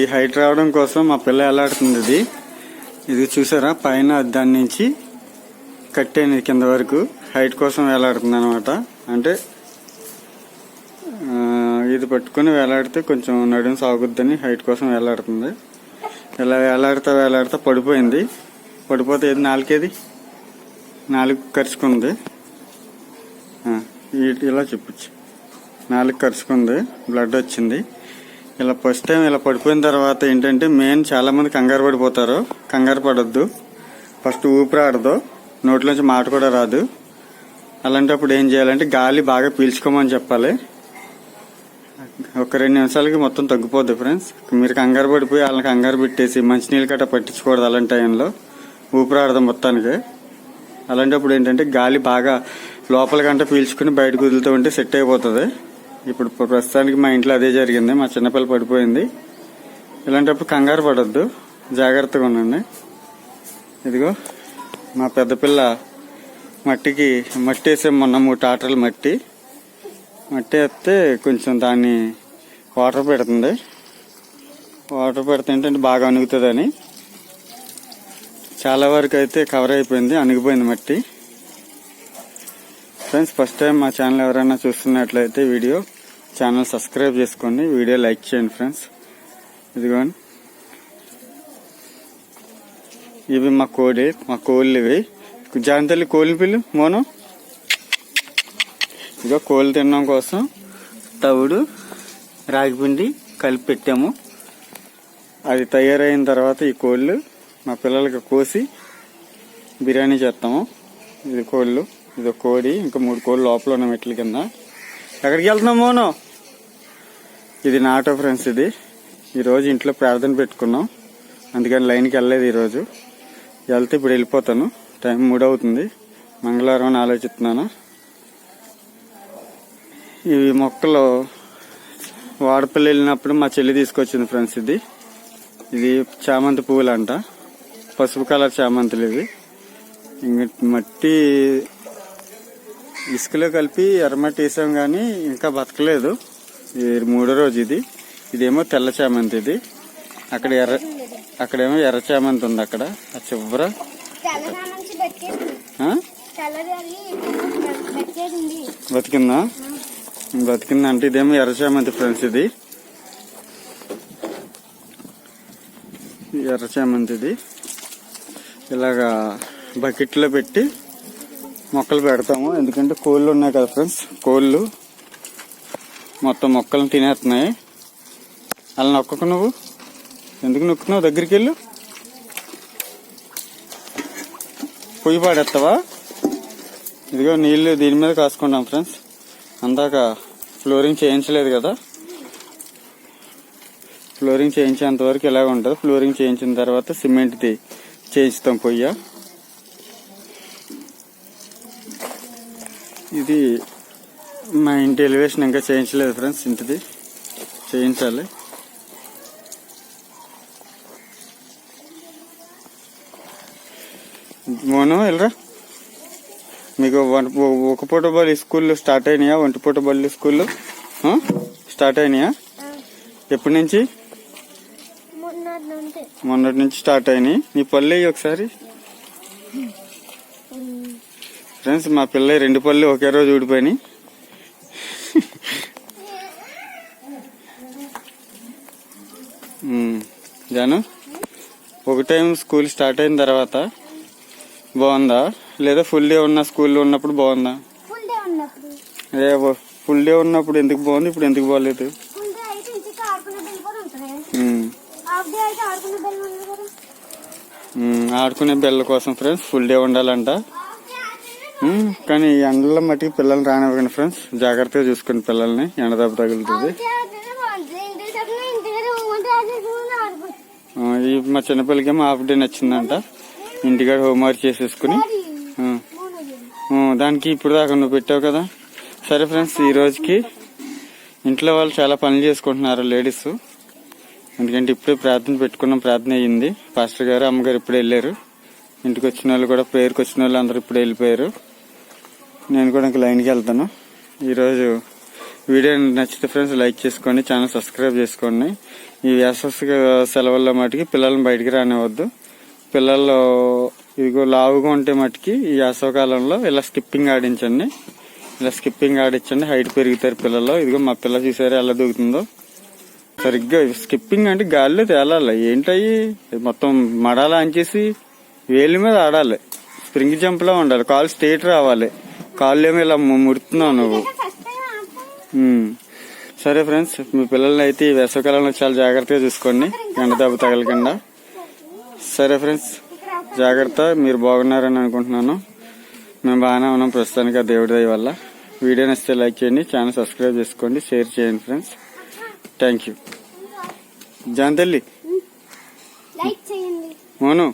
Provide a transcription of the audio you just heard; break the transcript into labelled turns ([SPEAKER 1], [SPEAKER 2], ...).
[SPEAKER 1] ఈ హైట్ రావడం కోసం మా పిల్ల ఎలాడుతుంది ఇది. ఇది చూసారా? పైన దాని నుంచి కట్టేది కింద వరకు హైట్ కోసం వేలాడుతుంది అనమాట అంటే ఇది పట్టుకొని వేలాడితే కొంచెం నడుము సాగుద్దని హైట్ కోసం వేలాడుతుంది. ఇలా వేలాడుతా వేలాడుతా పడిపోయింది. పడిపోతే ఏది? నాలుకేది నాలుగు ఖర్చుకుంది ఇలా చెప్పచ్చు. నాలుగు ఖర్చుకుంది బ్లడ్ వచ్చింది. ఇలా ఫస్ట్ టైం ఇలా పడిపోయిన తర్వాత ఏంటంటే మెయిన్ చాలా మంది కంగారు పడిపోతారు. కంగారు పడద్దు. ఫస్ట్ ఊపిరి ఆడదు. నోట్లోంచి మాట కూడా రాదు. అలాంటప్పుడు ఏం చేయాలంటే గాలి బాగా పీల్చుకోమని చెప్పాలి. ఒక రెండు నిమిషాలకి మొత్తం తగ్గిపోద్ది ఫ్రెండ్స్ మీరు కంగారు పడిపోయి వాళ్ళని కంగారు పెట్టేసి మంచినీళ్ళు గట్రా పట్టించకూడదు అలాంటి టైంలో. ఊపిరి మొత్తానికి. అలాంటప్పుడు ఏంటంటే గాలి బాగా లోపల గంట పీల్చుకుని బయటకు వదులుతూ ఉంటే సెట్ అయిపోతుంది. ఇప్పుడు ప్రస్తుతానికి మా ఇంట్లో అదే జరిగింది. మా చిన్నపిల్ల పడిపోయింది. ఇలాంటప్పుడు కంగారు పడద్దు. జాగ్రత్తగా ఉండండి. ఇదిగో మా పెద్ద పిల్ల మట్టికి మట్టి వేసే మొన్న మూడు టాటర్లు మట్టి. మట్టి వేస్తే కొంచెం దాన్ని వాటర్ పెడుతుంది. వాటర్ పెడితే ఏంటంటే బాగా అణుగుతుందని చాలా వరకు అయితే కవర్ అయిపోయింది అణిగిపోయింది మట్టి. ఫ్రెండ్స్ ఫస్ట్ టైం మా ఛానల్ ఎవరైనా చూస్తున్నట్లయితే వీడియో ఛానల్ సబ్స్క్రైబ్ చేసుకోండి వీడియో లైక్ చేయండి ఫ్రెండ్స్. ఇదిగోండి. ఇవి మా కోడి మా కోళ్ళు ఇవి. జాంతల్లి కోళ్ళు పిల్లు మోను. ఇదిగో కోళ్ళు తినడం కోసం తవుడు రాగిపిండి కలిపి పెట్టాము. అది తయారైన తర్వాత ఈ కోళ్ళు మా పిల్లలకి కోసి బిర్యానీ చేస్తాము. ఇది కోళ్ళు ఇది ఒక కోడి ఇంకా మూడు కోళ్ళు లోపల ఉన్న మెట్ల కింద. ఎక్కడికి వెళ్తున్నాం మోనో? ఇది నాటో ఫ్రెండ్స్ ఇది. ఈరోజు ఇంట్లో ప్రార్థన పెట్టుకున్నాం. అందుకని లైన్కి వెళ్ళలేదు ఈరోజు వెళ్తే ఇప్పుడు వెళ్ళిపోతాను. టైం మూడు అవుతుంది మంగళవారం అని ఆలోచిస్తున్నాను. ఇవి మొక్కలు వాడపల్లి వెళ్ళినప్పుడు మా చెల్లి తీసుకొచ్చింది ఫ్రెండ్స్ ఇది. ఇది చామంతి పువ్వులు అంట పసుపు కలర్ చామంతులు ఇవి. ఇంకా మట్టి ఇసుకలో కలిపి ఎర్రమట్టి వేసాం కానీ ఇంకా బతకలేదు. మూడో రోజు ఇది. ఇదేమో తెల్ల చామంతి ఇది. అక్కడ ఎర్ర అక్కడేమో ఎర్ర చామంతి ఉంది అక్కడ. ఆ చివర. బతికిందా బతికిందా? అంటే ఇదేమో ఎర్ర చామంతి ఫ్రెండ్స్ ఇది. ఎర్ర చామంతి ఇది. ఇలాగా బకెట్లో పెట్టి మొక్కలు పెడతాము. ఎందుకంటే కోళ్ళు ఉన్నాయి కదా ఫ్రెండ్స్. కోళ్ళు. మొత్తం మొక్కలను తినేస్తున్నాయి. అలా నొక్కకు నువ్వు? ఎందుకు నొక్కున్నావు దగ్గరికి వెళ్ళు పొయ్యి పాడేస్తావా ఇదిగో నీళ్ళు దీని మీద కాసుకుంటాం ఫ్రెండ్స్. అందాక ఫ్లోరింగ్ చేయించలేదు కదా. ఫ్లోరింగ్ చేయించేంత వరకు ఇలాగ ఉంటుంది. ఫ్లోరింగ్ చేయించిన తర్వాత సిమెంట్ది చేయిస్తాం పొయ్య. ఇది మా ఇంటి ఎలివేషన్ ఇంకా చేయించలేదు ఫ్రెండ్స్ ఇంటిది చేయించాలి. మోను వెళ్ళరా మీకు వన్- ఒక పూట బళ్ళు స్కూల్లో స్టార్ట్ అయినాయా? ఒంటి పూట బళ్ళు స్కూల్లో ఆ? స్టార్ట్ అయినాయా? ఎప్పటి నుంచి? మొన్నటి నుంచి స్టార్ట్ అయినాయి. నీ పళ్ళు ఒకసారి. ఫ్రెండ్స్ మా పిల్ల రెండు పళ్ళు ఒకే రోజు ఊడిపోయినాయి ఉమ్, జాను ఒక టైం స్కూల్ స్టార్ట్ అయిన తర్వాత బాగుందా? లేదా ఫుల్ డే ఉన్న స్కూల్లో ఉన్నప్పుడు బాగుందా?
[SPEAKER 2] ఫుల్ డే ఉన్నప్పుడు.
[SPEAKER 1] అదే ఫుల్ డే ఉన్నప్పుడు ఎందుకు బాగుంది? ఇప్పుడు ఎందుకు బాగలేదు?
[SPEAKER 2] ఆడుకునే
[SPEAKER 1] పిల్లల కోసం ఫ్రెండ్స్ ఫుల్ డే ఉండాలంట. కానీ ఎండలో మట్టికి పిల్లల్ని రానివ్వకండి ఫ్రెండ్స్ జాగ్రత్తగా చూసుకోండి పిల్లల్ని ఎండ దెబ్బ తగులుతుంది
[SPEAKER 2] హాఫ్ డే అయితేనే బాగుంటుంది ఇంటికి చెప్పిన ఇంటికి వంట చేసుకుని ఆడుకోవచ్చు
[SPEAKER 1] ఆ, ఈ మా చిన్నపిల్లకేమో హాఫ్ డే నచ్చిందంట. ఇంటికాడ హోంవర్క్ చేసేసుకుని. దానికి ఇప్పుడు దాకా నువ్వు పెట్టావు కదా. సరే ఫ్రెండ్స్ ఈ రోజుకి ఇంట్లో వాళ్ళు చాలా పనులు చేసుకుంటున్నారు లేడీస్. ఎందుకంటే ఇప్పుడే ప్రార్థన పెట్టుకున్నాం ప్రార్థన అయ్యింది. పాస్టర్ గారు అమ్మగారు ఇప్పుడే వెళ్ళారు. ఇంటికి వచ్చిన వాళ్ళు కూడా ప్రేయర్కి వచ్చిన వాళ్ళు అందరూ ఇప్పుడే వెళ్ళిపోయారు. నేను కూడా ఇంకా లైన్కి వెళ్తాను. ఈరోజు వీడియో నచ్చితే ఫ్రెండ్స్ లైక్ చేసుకోండి ఛానల్ సబ్స్క్రైబ్ చేసుకోండి. ఈ వేసవి సెలవుల్లో మటుకి పిల్లల్ని బయటికి రానివద్దు పిల్లలు ఇదిగో లావుగా ఉంటే మటుకి ఈ వేసవకాలంలో ఇలా స్కిప్పింగ్ ఆడించండి. ఇలా స్కిప్పింగ్ ఆడించండి. హైట్ పెరుగుతారు పిల్లలు ఇదిగో మా పిల్ల చూసారా ఎలా దూకుతుందో. సరిగ్గా స్కిప్పింగ్ అంటే గాల్లో తేలాలి. ఏంటయ్యి? మొత్తం మడాలా అంచేసి వేలి మీద ఆడాలి. స్ప్రింగ్ జంప్లో ఉండాలి. కాలు స్ట్రేట్ రావాలి. కాళ్ళు ఏమో ఇలా ముడుతున్నావు నువ్వు. సరే ఫ్రెండ్స్ మీ పిల్లల్ని అయితే ఈ వేసవకాలంలో చాలా జాగ్రత్తగా చూసుకోండి. ఎండ దెబ్బ తగలకుండా. సరే ఫ్రెండ్స్. జాగ్రత్త మీరు బాగున్నారని అనుకుంటున్నాను. మేము బాగానే ఉన్నాం ప్రస్తుతానికి ఆ దేవుడి దయ వల్ల. వీడియో నచ్చితే లైక్ చేయండి ఛానల్ సబ్స్క్రైబ్ చేసుకోండి షేర్ చేయండి ఫ్రెండ్స్. Thank you. జాన్ తల్లి. మోను.